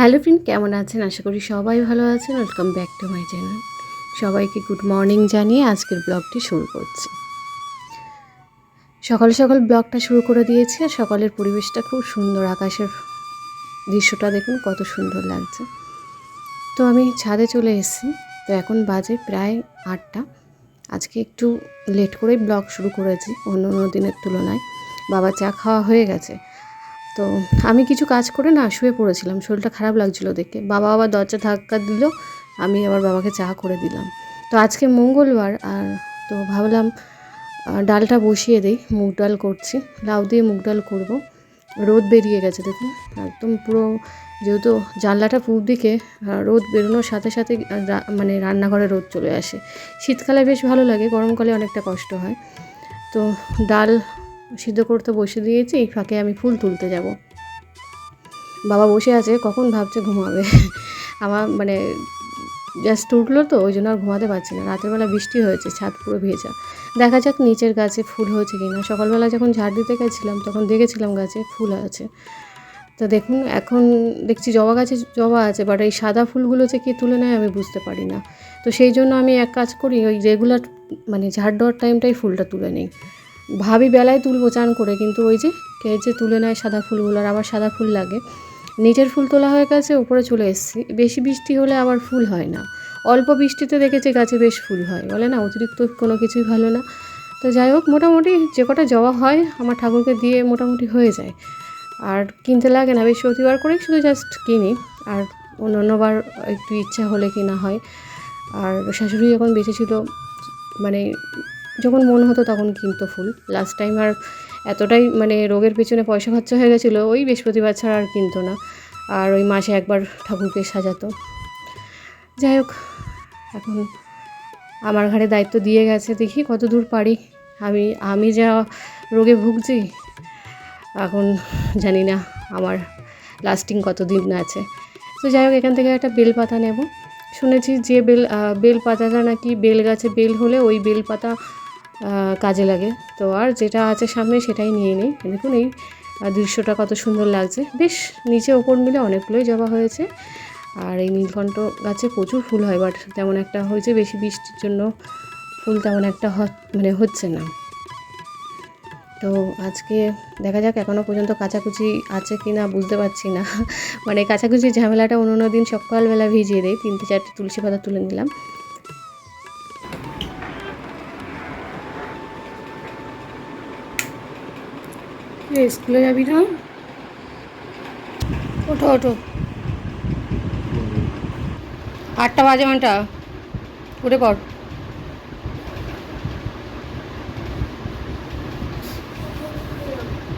Hello friend, কেমন আছেন? আশা করি সবাই ভালো আছেন। Welcome back to my channel সবাইকে গুড মর্নিং জানিয়ে আজকের ব্লগটি শুরু করছি। সকাল সকাল ব্লগটা শুরু করে দিয়েছি আর সকালের পরিবেশটা খুব সুন্দর। আকাশের দৃশ্যটা দেখুন, কত সুন্দর লাগছে। তো আমি ছাদে চলে এসেছি। তো এখন বাজে প্রায় আটটা। আজকে একটু লেট করেই ব্লগ শুরু করেছি, অন্য অন্য দিনের তুলনায়। বাবা চা খাওয়া হয়ে গেছে। তো আমি কিছু কাজ করে না শুয়ে পড়েছিলাম, শরীরটা খারাপ লাগছিল দেখে। বাবা আবার দরজা ধাক্কা দিল, আমি আবার বাবাকে চা করে দিলাম। তো আজকে মঙ্গলবার আর তো ভাবলাম ডালটা বসিয়ে দিই, মুগ ডাল করছি। লাউ দিয়ে মুগ ডাল করব। রোদ বেরিয়ে গেছে দেখুন, একদম পুরো যেহেতু জানলাটা পূব দিকে রোদ বেরোনোর সাথে সাথে মানে রান্নাঘরে রোদ চলে আসে। শীতকালে বেশ ভালো লাগে, গরমকালে অনেকটা কষ্ট হয়। তো ডাল সিদ্ধ করতে বসে দিয়েছি, এই ফাঁকে আমি ফুল তুলতে যাব। বাবা বসে আছে, কখন ভাবছে ঘুমাবে? আমার মানে জাস্ট উঠল তো, ওই জন্য আর ঘুমাতে পারছি না। রাতের বেলা বৃষ্টি হয়েছে, ছাদ পুরো ভেজা। দেখা যাক নিচের গাছে ফুল হয়েছে কি না সকালবেলা যখন ঝাড় দিতে গেছিলাম, তখন দেখেছিলাম গাছে ফুল আছে। তো দেখুন, এখন দেখছি জবা গাছে জবা আছে বাট এই সাদা ফুলগুলো যে কে তুলে নেয় আমি বুঝতে পারি না। তো সেই জন্য আমি এক কাজ করি, ওই রেগুলার মানে ঝাড় দেওয়ার টাইমটাই ফুলটা তুলে নিই। ভাবি বেলায় তুলবো চান করে, কিন্তু ওই যে কে যে তুলে নেয় সাদা ফুলগুলো আর আবার সাদা ফুল লাগে। নিচের ফুল তোলা হয়ে গেছে, উপরে চলে এসেছি। বেশি বৃষ্টি হলে আবার ফুল হয় না। অল্প বৃষ্টিতে দেখেছি গাছে বেশ ফুল হয়। বলে না, অতিরিক্ত কোনো কিছুই ভালো না। তো যাই হোক, মোটামুটি যে কটা জবা হয়, আমার ঠাকুরকে দিয়ে মোটামুটি হয়ে যায়। আর কিনতে লাগে না, বেশ প্রতিবার করে শুধু জাস্ট কিনি। আর অন্য অন্যবার একটু ইচ্ছা হলে কিনা হয়। আর শাশুড়ি যখন বেঁচে ছিল মানে যখন মন হতো তখন কিনতো ফুল। লাস্ট টাইম আর এতটাই মানে রোগের পেছনে পয়সা খরচা হয়ে গেছিল, ওই বৃহস্পতিবার ছাড়া আর কিনতো না। আর ওই মাসে একবার ঠাকুরকে সাজাতো। যাই হোক, এখন আমার ঘাড়ে দায়িত্ব দিয়ে গেছে, দেখি কত দূর পারি। আমি আমি যা রোগে ভুগছি, এখন জানি না আমার লাস্টিং কত দিন আছে। তো যাই হোক, এখান থেকে একটা বেল পাতা নেব। শুনেছি যে বেল বেল পাতাটা নাকি বেল গাছে বেল হলে ওই বেল পাতা কাজে লাগে। তো আর যেটা আছে সামনে সেটাই নিয়ে নিই। দেখুন এই দৃশ্যটা কত সুন্দর লাগছে। বেশ নিচে ওপর মিলে অনেকগুলোই জবা হয়েছে। আর এই নীলকণ্ঠ গাছে প্রচুর ফুল হয় বাট তেমন একটা হয়েছে বেশি বৃষ্টির জন্য ফুল তেমন একটা মানে হচ্ছে না। তো আজকে দেখা যাক এখনও পর্যন্ত কাচাকুচি আছে কি না বুঝতে পারছি না। মানে কাচাকুচি ঝামেলাটা অন্য দিন সকালবেলা ভিজিয়ে দেয় তিনটে চারটে তুলসী পাতা তুলে নিলাম। স্কুলে যাবি না? ওঠো ওঠো। আটটা বাজে ঘণ্টা। উঠে পড়।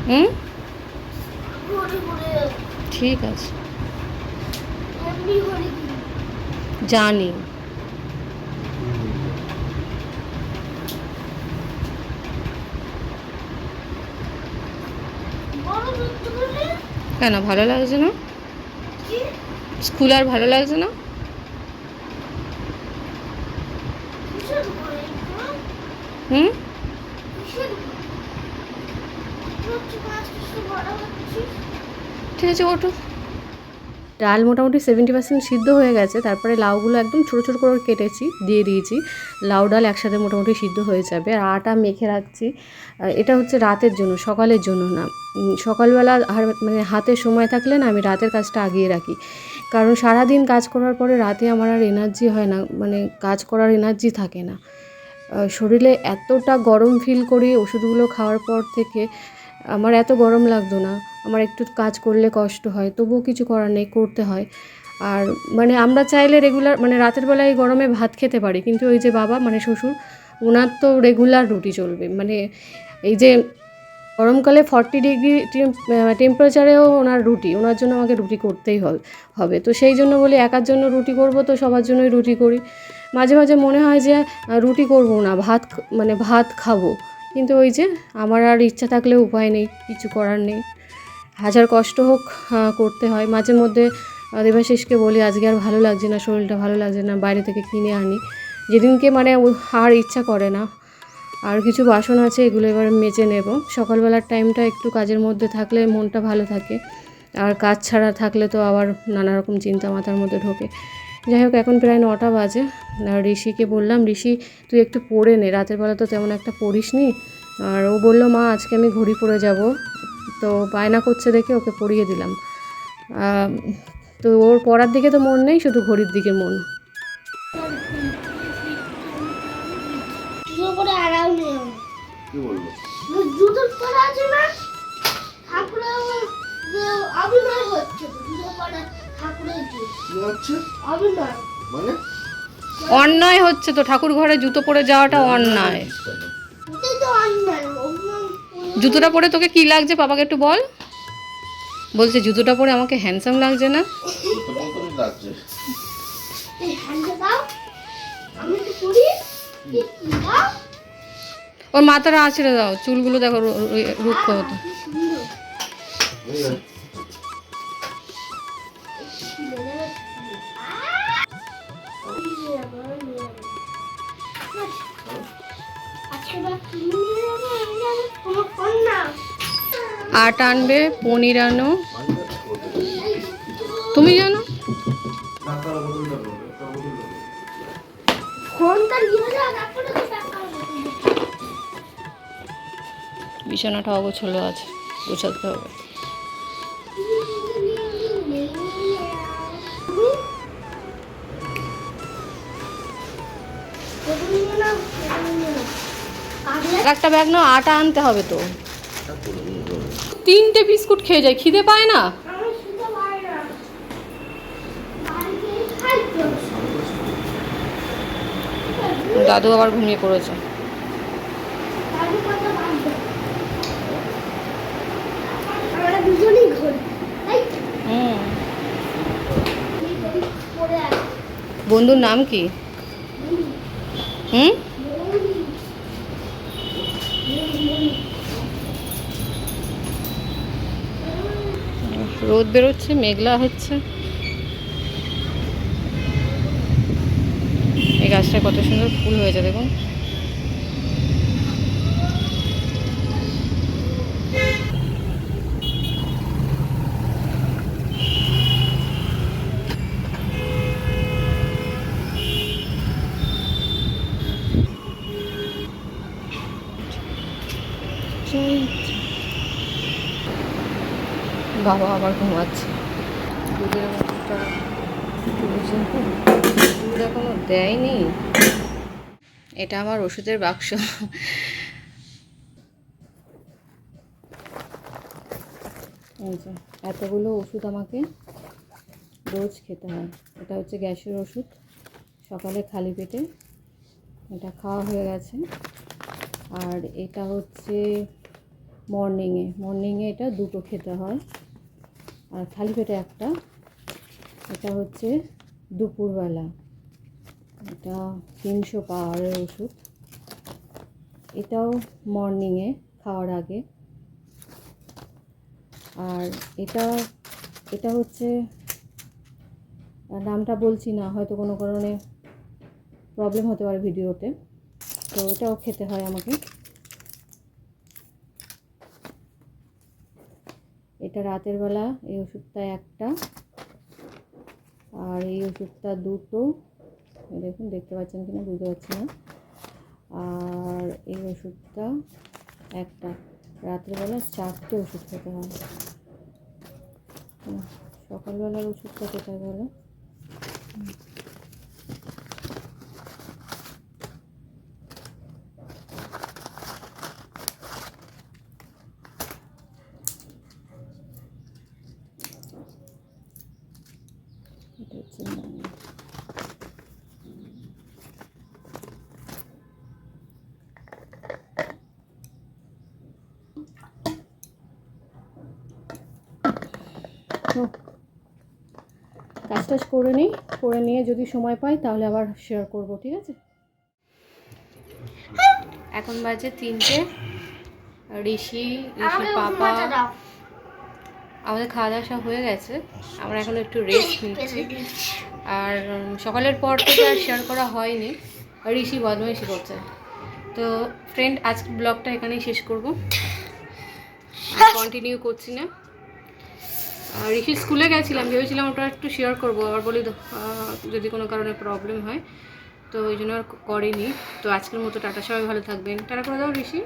হুম? ঠিক আছে। জানি। কেন ভালো লাগছে না? স্কুল আর ভালো লাগছে না? হুম? ঠিক আছে ওঠো। ডাল মোটামুটি সেভেন্টি পার্সেন্ট সিদ্ধ হয়ে গেছে, তারপরে লাউগুলো একদম ছোটো ছোটো করে কেটেছি, দিয়ে দিয়েছি। লাউ ডাল একসাথে মোটামুটি সিদ্ধ হয়ে যাবে। আর আটা মেখে রাখছি। এটা হচ্ছে রাতের জন্য, সকালের জন্য না। সকালবেলা আর মানে হাতে সময় থাকলে না আমি রাতের কাজটা আগিয়ে রাখি। কারণ সারাদিন কাজ করার পরে রাতে আমার আর এনার্জি হয় না মানে কাজ করার এনার্জি থাকে না। শরীরে এতটা গরম ফিল করি ওষুধগুলো খাওয়ার পর থেকে, আমার এত গরম লাগতো না। আমার একটু কাজ করলে কষ্ট হয়, তবুও কিছু করার নেই, করতে হয়। আর মানে আমরা চাইলে রেগুলার মানে রাতের বেলায় গরমে ভাত খেতে পারি, কিন্তু ওই যে বাবা মানে শ্বশুর ওনার তো রেগুলার রুটি চলবে। মানে এই যে গরমকালে ফর্টি ডিগ্রি টেম্পারেচারেও ওনার রুটি, ওনার জন্য আমাকে রুটি করতেই হবে। তো সেই জন্য বলি একার জন্য রুটি করব, তো সবার জন্যই রুটি করি। মাঝে মাঝে মনে হয় যে রুটি করব না, ভাত মানে ভাত খাব। কিন্তু ওই যে আমার আর ইচ্ছা থাকলে উপায় নেই, কিছু করার নেই। হাজার কষ্ট হোক করতে হয়। মাঝে মধ্যে দেবাশিসকে বলি, আজকে আর ভালো লাগছে না, শরীরটা ভালো লাগছে না, বাইরে থেকে কিনে আনি। যেদিনকে মানে আর ইচ্ছা করে না। আর কিছু বাসন আছে, এগুলো এবার মেজে নেব। সকালবেলার টাইমটা একটু কাজের মধ্যে থাকলে মনটা ভালো থাকে। আর কাজ ছাড়া থাকলে তো আবার নানা রকম চিন্তা মাথার মধ্যে ঢোকে। যাই হোক, এখন প্রায় নটা বাজে। আর ঋষিকে বললাম, ঋষি, তুই একটু পড়ে নে। রাতের বেলা তো তেমন একটা পড়িস নি আর ও বলল, মা, আজকে আমি ঘড়ি পরে যাব। তো বায়না করছে দেখে ওকে পড়িয়ে দিলাম। তো ওর পড়ার দিকে তো মন নেই শুধু ঘড়ির দিকে মন। মানে? অন্যায় হচ্ছে তো ঠাকুর ঘরে জুতো পরে যাওয়াটা অন্যায় কেন? এটাই তো অন্যায় অভিনয় করে- জুতোটা পরে তোকে কি লাগছে বাবাকে একটু বল বলছে জুতোটা পরে আমাকে হ্যান্ডসাম লাগছে না ওর মাথাটা আঁচড়ে দাও চুলগুলো দেখো রুক্ষ হতো আট আনবে, পনির আনো? তুমি জানো বিছানাটা অগোছলো আছে গোছাতে হবে একটা ব্যাগ না আটা আনতে হবে তো। তিনটে বিস্কুট খেয়ে যায়, খিদে পায় না? দাদু আবার ঘুমিয়ে পড়েছে। বন্ধুর নাম কি? হুম? রোদ বেরোচ্ছে মেঘলা হচ্ছে। এই গাছটায় কত সুন্দর ফুল হয়েছে দেখুন। বাবা আবার ঘুমাচ্ছে। দুধের দুধ এখনও দেয়নি। এটা আমার ওষুধের বাক্স। এতগুলো ওষুধ আমাকে রোজ খেতে হয়। এটা হচ্ছে গ্যাসের ওষুধ। সকালে খালি পেটে এটা খাওয়া হয়ে গেছে। আর এটা হচ্ছে মর্নিংয়ে। মর্নিংয়ে এটা দুটো খেতে হয়। আর খালি পেটে একটা। এটা হচ্ছে দুপুরবেলা। এটা তিনশো পাওয়ারের ওষুধ। এটাও মর্নিংয়ে খাওয়ার আগে। আর এটা এটা হচ্ছে, নামটা বলছি না, হয়তো কোনো কারণে প্রবলেম হতে পারে ভিডিওতে। তো এটাও খেতে হয় আমাকে। এটা রাতের বেলা, এই ওষুধটা একটা। আর এই ওষুধটা দুটো। দেখুন, দেখতে পাচ্ছেন কিনা, বুঝতে পারছি না। আর এই ওষুধটা একটা। রাতের বেলা চারটে ওষুধ খেতে হয়। সকালবেলার ওষুধটা কোথায় গেল এটা হচ্ছে কাজ টাজ করে নিই করে নিয়ে যদি সময় পাই তাহলে আবার শেয়ার করব ঠিক আছে? এখন বাজে তিনটে। ঋষি ঋষি পাপা আমাদের খাওয়া দাওয়া সব হয়ে গেছে। আমরা এখন একটু রেস্ট নিচ্ছি। আর সকালের পর থেকে আর শেয়ার করা হয়নি। ঋষি বদমাইশি করছে। তো ফ্রেন্ড আজকে ব্লগটা এখানেই শেষ করব। কন্টিনিউ করছি না। আর ঋষি স্কুলে গেছিলাম ভেবেছিলাম ওটা একটু শেয়ার করব। আবার বলি যদি কোনো কারণে প্রবলেম হয়। তো ওই জন্য আর করেনি। তো আজকের মতো টাটা সবাই ভালো থাকবেন। টাটা করে দাও ঋষি।